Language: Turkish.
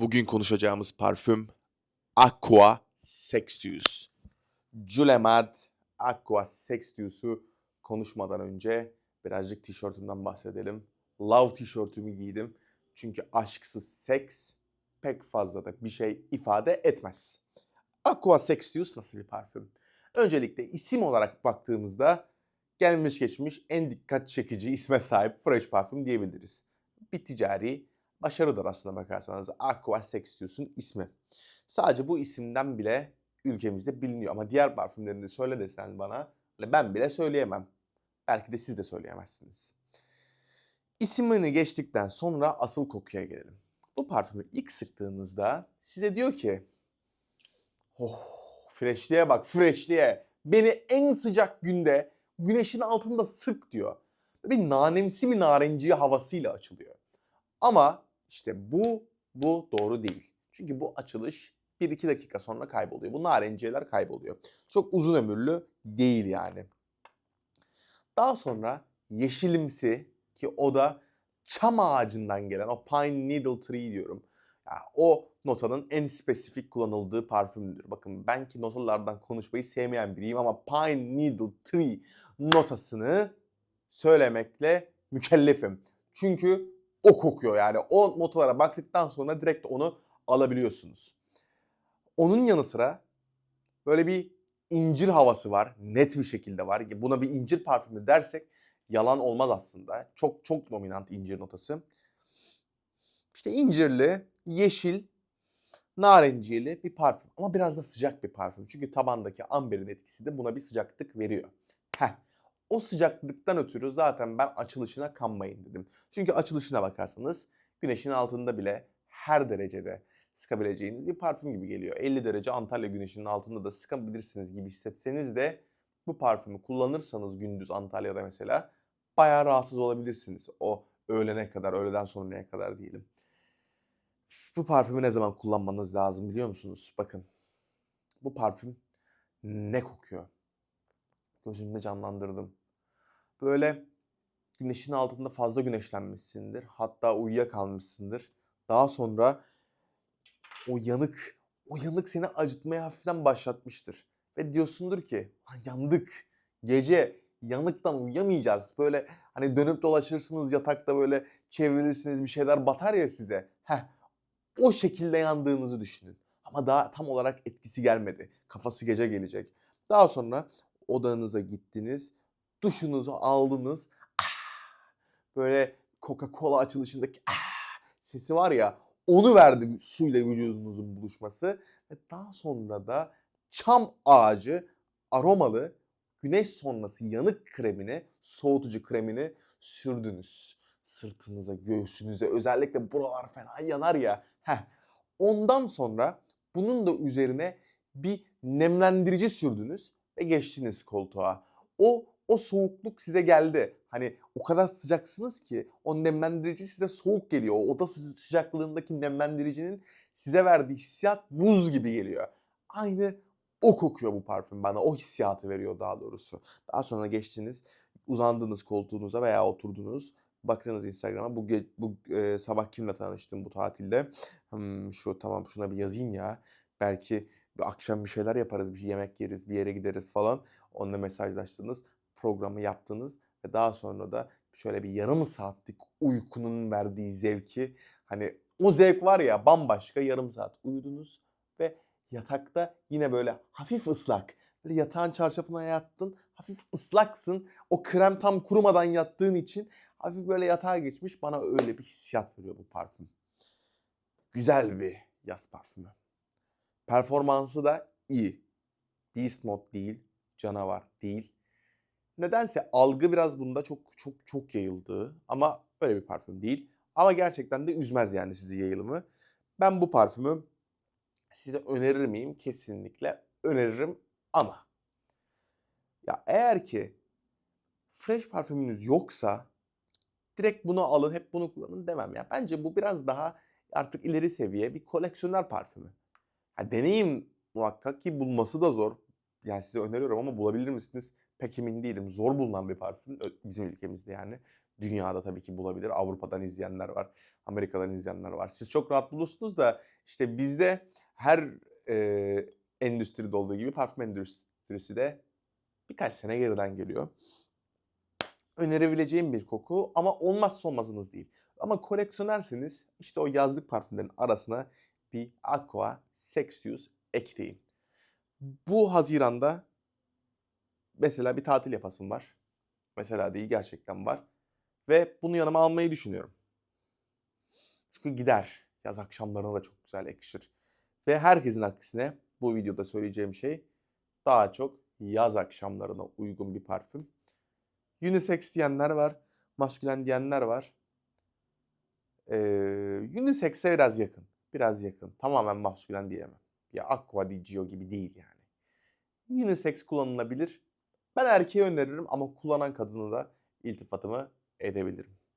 Bugün konuşacağımız parfüm Aqua Sextius. Julemad Aqua Sextius'u konuşmadan önce birazcık tişörtümden bahsedelim. Love tişörtümü giydim. Çünkü aşksız seks pek fazla da bir şey ifade etmez. Aqua Sextius nasıl bir parfüm? Öncelikle isim olarak baktığımızda gelmiş geçmiş en dikkat çekici isme sahip fresh parfüm diyebiliriz. Bir ticari başarıdır aslında bakarsanız. Aqua Sextius'un ismi. Sadece bu isimden bile ülkemizde biliniyor ama diğer parfümlerini söyle desen bana ben bile söyleyemem. Belki de siz de söyleyemezsiniz. İsmini geçtikten sonra asıl kokuya gelelim. Bu parfümü ilk sıktığınızda size diyor ki Oh freshliğe bak freshliğe. Beni en sıcak günde güneşin altında sık diyor. Bir nanemsi bir narenciye havasıyla açılıyor. Ama işte bu bu doğru değil. Çünkü bu açılış 1-2 dakika sonra kayboluyor. Bu narenciyeler kayboluyor. Çok uzun ömürlü değil yani. Daha sonra yeşilimsi ki o da çam ağacından gelen o pine needle tree diyorum. Yani o notanın en spesifik kullanıldığı parfümdür. Bakın ben ki notalardan konuşmayı sevmeyen biriyim ama pine needle tree notasını söylemekle mükellefim. Çünkü o kokuyor yani. O notalara baktıktan sonra direkt onu alabiliyorsunuz. Onun yanı sıra böyle bir incir havası var. Net bir şekilde var. Buna bir incir parfümü dersek yalan olmaz aslında. Çok çok dominant incir notası. İşte incirli, yeşil, narenciyeli bir parfüm. Ama biraz da sıcak bir parfüm. Çünkü tabandaki amberin etkisi de buna bir sıcaklık veriyor. Heh. O sıcaklıktan ötürü zaten ben açılışına kanmayın dedim. Çünkü açılışına bakarsanız güneşin altında bile her derecede sıkabileceğiniz bir parfüm gibi geliyor. 50 derece Antalya güneşinin altında da sıkabilirsiniz gibi hissetseniz de bu parfümü kullanırsanız gündüz Antalya'da mesela bayağı rahatsız olabilirsiniz. O öğlene kadar, öğleden sonraya kadar diyelim. Bu parfümü ne zaman kullanmanız lazım biliyor musunuz? Bakın bu parfüm ne kokuyor? Gözümde canlandırdım. Böyle güneşin altında fazla güneşlenmişsindir. Hatta uyuyakalmışsındır. Daha sonra o yanık, o yanık seni acıtmaya hafiften başlatmıştır. Ve diyorsundur ki yandık. Gece yanıktan uyuyamayacağız. Böyle hani dönüp dolaşırsınız yatakta böyle çevrilirsiniz bir şeyler batar ya size. Heh, o şekilde yandığınızı düşünün. Ama daha tam olarak etkisi gelmedi. Kafası gece gelecek. Daha sonra odanıza gittiniz. Duşunuzu aldınız. Ah, böyle Coca-Cola açılışındaki ah, sesi var ya onu verdi suyla vücudunuzun buluşması. Ve daha sonra da çam ağacı aromalı güneş sonrası yanık kremini, soğutucu kremini sürdünüz. Sırtınıza, göğsünüze özellikle buralar fena yanar ya. Heh. Ondan sonra bunun da üzerine bir nemlendirici sürdünüz ve geçtiniz koltuğa. O o soğukluk size geldi. Hani o kadar sıcaksınız ki o nemlendirici size soğuk geliyor. O oda sıcaklığındaki nemlendiricinin size verdiği hissiyat buz gibi geliyor. Aynı o kokuyor bu parfüm bana. O hissiyatı veriyor daha doğrusu. Daha sonra geçtiniz, uzandınız koltuğunuza veya oturdunuz. Baktınız Instagram'a bu, bu e, sabah kimle tanıştım bu tatilde. Hmm, şu tamam şuna bir yazayım ya. Belki bir akşam bir şeyler yaparız, bir şey yemek yeriz, bir yere gideriz falan. Onunla mesajlaştınız, programı yaptınız ve daha sonra da şöyle bir yarım saatlik uykunun verdiği zevki hani o zevk var ya bambaşka yarım saat uyudunuz ve yatakta yine böyle hafif ıslak. Böyle yatağın çarşafına yattın, hafif ıslaksın. O krem tam kurumadan yattığın için hafif böyle yatağa geçmiş. Bana öyle bir hissiyat veriyor bu parfüm. Güzel bir yaz parfümü. Performansı da iyi. Beast Mode değil, canavar değil. Nedense algı biraz bunda çok çok çok yayıldı ama öyle bir parfüm değil. Ama gerçekten de üzmez yani sizi yayılımı. Ben bu parfümü size önerir miyim? Kesinlikle öneririm ama ya eğer ki fresh parfümünüz yoksa direkt bunu alın, hep bunu kullanın demem ya. Bence bu biraz daha artık ileri seviye bir koleksiyoner parfümü. Ha, deneyim muhakkak ki bulması da zor. Yani size öneriyorum ama bulabilir misiniz? Pek emin değilim. Zor bulunan bir parfüm bizim ülkemizde yani. dünyada tabii ki bulabilir. Avrupa'dan izleyenler var, Amerika'dan izleyenler var. Siz çok rahat bulursunuz da işte bizde her e, endüstride olduğu gibi parfüm endüstrisi de birkaç sene geriden geliyor. Önerebileceğim bir koku ama olmazsa olmazınız değil. Ama koleksiyonerseniz işte o yazlık parfümlerin arasına bir Aqua Sextius ekleyin. Bu Haziran'da mesela bir tatil yapasım var. Mesela değil gerçekten var. Ve bunu yanıma almayı düşünüyorum. Çünkü gider. Yaz akşamlarına da çok güzel ekşir. Ve herkesin aksine bu videoda söyleyeceğim şey daha çok yaz akşamlarına uygun bir parfüm. Unisex diyenler var. Maskülen diyenler var. Ee, unisex'e biraz yakın. Biraz yakın. Tamamen maskülen diyemem. Ya Aqua di Gio gibi değil yani. Unisex kullanılabilir. Ben erkeğe öneririm ama kullanan kadını da iltifatımı edebilirim.